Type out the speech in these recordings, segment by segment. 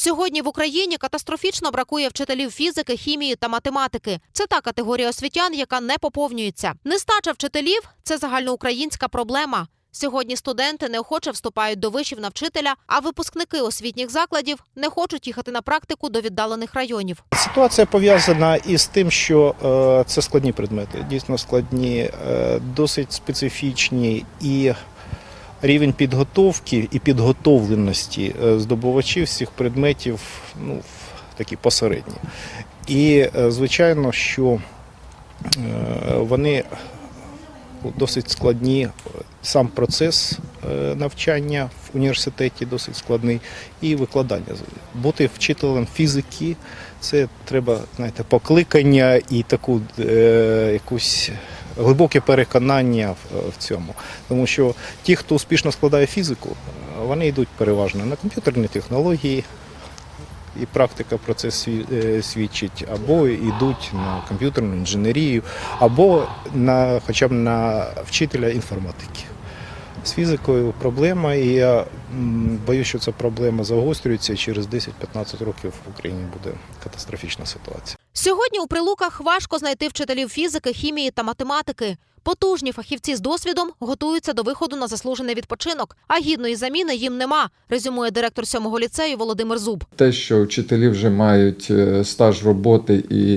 Сьогодні в Україні катастрофічно бракує вчителів фізики, хімії та математики. Це та категорія освітян, яка не поповнюється. Нестача вчителів це загальноукраїнська проблема. Сьогодні студенти неохоче вступають до вишів на вчителя, а випускники освітніх закладів не хочуть їхати на практику до віддалених районів. Ситуація пов'язана із тим, що е, це складні предмети, дійсно складні, е, досить специфічні і рівень підготовки і підготовленості е, здобувачів цих предметів ну, такі посередні. І е, звичайно, що е, вони досить складні. Сам процес навчання в університеті досить складний, і викладання. Бути вчителем фізики це треба, знаєте, покликання і таку е, якусь глибоке переконання в, цьому. Тому що ті, хто успішно складає фізику, вони йдуть переважно на комп'ютерні технології. І практика про це е, свідчить, або йдуть на комп'ютерну інженерію, або на хоча б на вчителя інформатики. З фізикою проблема, і я боюся, що ця проблема загострюється, через 10-15 років в Україні буде катастрофічна ситуація. Сьогодні у прилуках важко знайти вчителів фізики, хімії та математики. Потужні фахівці з досвідом готуються до виходу на заслужений відпочинок, а гідної заміни їм нема. Резюмує директор сьомого ліцею Володимир Зуб. Те, що вчителі вже мають е, стаж роботи і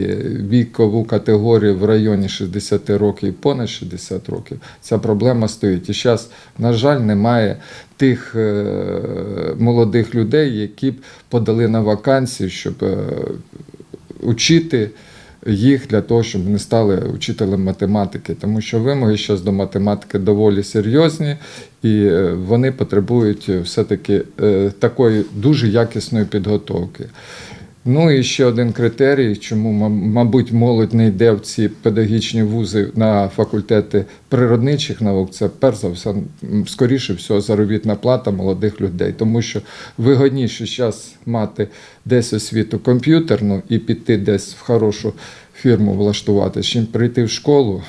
вікову категорію в районі 60 років і понад 60 років, ця проблема стоїть. І зараз, на жаль, немає тих е, молодих людей, які б подали на вакансію, щоб е, учити їх для того, щоб вони стали учителем математики, тому що вимоги зараз до математики доволі серйозні, і е, вони потребують все-таки е, такої дуже якісної підготовки. Ну і ще один критерій, чому, ма- мабуть, молодь не йде в ці педагогічні вузи на факультети природничих наук, це перш за все, скоріше всього, заробітна плата молодих людей, тому що вигодніше зараз мати десь освіту комп'ютерну і піти десь в хорошу фірму влаштувати, чим прийти в школу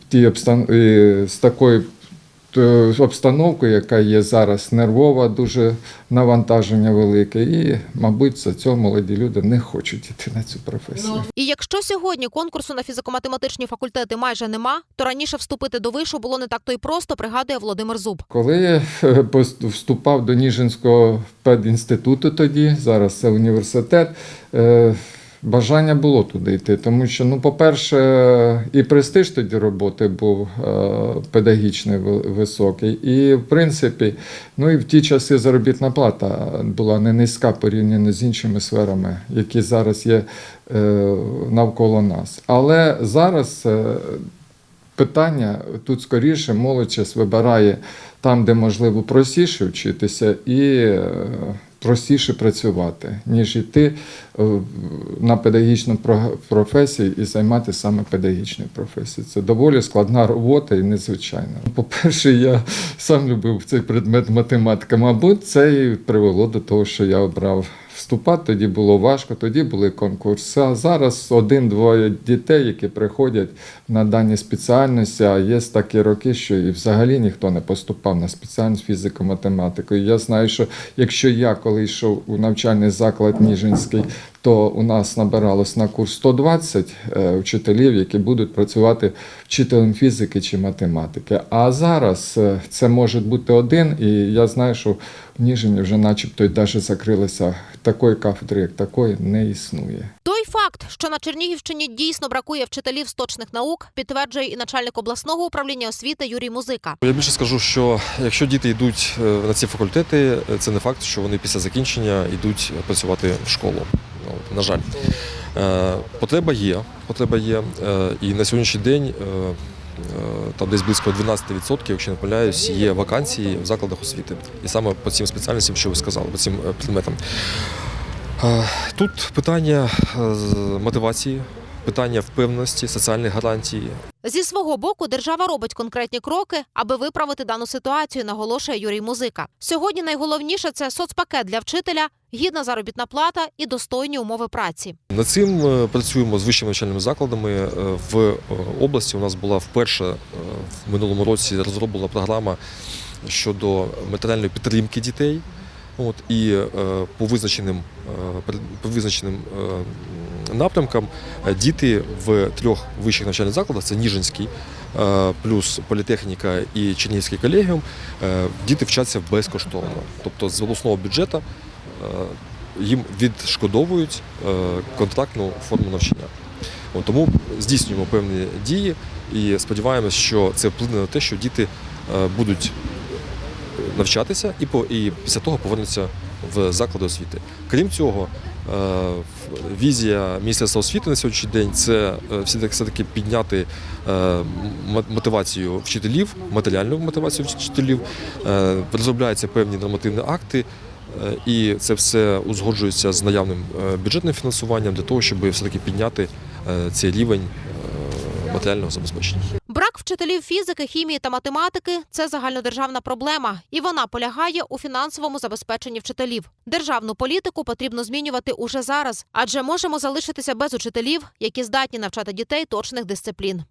в тій обстан... з такою е, обстановкою, яка є зараз нервова, дуже навантаження велике, і, мабуть, за цього молоді люди не хочуть йти на цю професію. І якщо сьогодні конкурсу на фізико-математичні факультети майже нема, то раніше вступити до вишу було не так то й просто, пригадує Володимир Зуб. Коли я е, вступав до Ніжинського педінституту тоді, зараз це університет, е, бажання було туди йти, тому що, ну, по-перше, і престиж тоді роботи був е, педагогічний високий. І, в принципі, ну і в ті часи заробітна плата була не низька порівняно з іншими сферами, які зараз є е, навколо нас. Але зараз. е, питання тут скоріше молодь вибирає там, де можливо простіше вчитися і е, простіше працювати, ніж йти е, на педагогічну про- професію і займатися саме педагогічною професією. Це доволі складна робота і незвичайна. По-перше, я сам любив цей предмет математика. Мабуть, це і привело до того, що я обрав вступати. Тоді було важко, тоді були конкурси. А зараз один-двоє дітей, які приходять на дані спеціальності, а є такі роки, що і взагалі ніхто не поступав на спеціальність фізико-математику. І я знаю, що якщо я коли йшов у навчальний заклад Ніжинський, то у нас набиралось на курс 120 е, вчителів, які будуть працювати вчителем фізики чи математики. А зараз е, це може бути один, і я знаю, що Ніжині вже начебто й навіть закрилися такої кафедри, як такої, не існує. Той факт, що на Чернігівщині дійсно бракує вчителів з точних наук, підтверджує і начальник обласного управління освіти Юрій Музика. Я більше скажу, що якщо діти йдуть е, на ці факультети, е, це не факт, що вони після закінчення йдуть працювати в школу. Ну, На жаль, Е, потреба є. Потреба є. Е, І на сьогоднішній день е, е, там десь близько 12%, якщо не помиляюсь, є вакансії в закладах освіти. І саме по цим спеціальностям, що ви сказали, по цим е, предметам. Е, Тут питання е, мотивації, питання впевненості, соціальних гарантій, Зі свого боку держава робить конкретні кроки, аби виправити дану ситуацію, наголошує Юрій Музика. Сьогодні найголовніше це соцпакет для вчителя, гідна заробітна плата і достойні умови праці. Над цим е, працюємо з вищими навчальними закладами. Е, В е, області у нас була вперше в минулому році розроблена програма щодо матеріальної підтримки дітей. От, і е, по визначеним, е, по визначеним напрямкам е, діти в трьох вищих навчальних закладах це Ніжинський, е, плюс політехніка і Чернігівський колегіум, е, діти вчаться безкоштовно. Тобто з обласного бюджету їм відшкодовують контрактну форму навчання. Тому здійснюємо певні дії і сподіваємось, що це вплине на те, що діти будуть навчатися і, і після того повернуться в заклади освіти. Крім цього, візія Міністерства освіти на сьогоднішній день це е, все-таки, все-таки підняти е, мотивацію вчителів, матеріальну мотивацію вчителів. Е, Розробляються певні нормативні акти. е, І це все узгоджується з наявним е, бюджетним фінансуванням для того, щоб все-таки підняти е, цей рівень е, матеріального забезпечення. Вчителів фізики, хімії та математики це загальнодержавна проблема, і вона полягає у фінансовому забезпеченні вчителів. Державну політику потрібно змінювати уже зараз, адже можемо залишитися без учителів, які здатні навчати дітей точних дисциплін.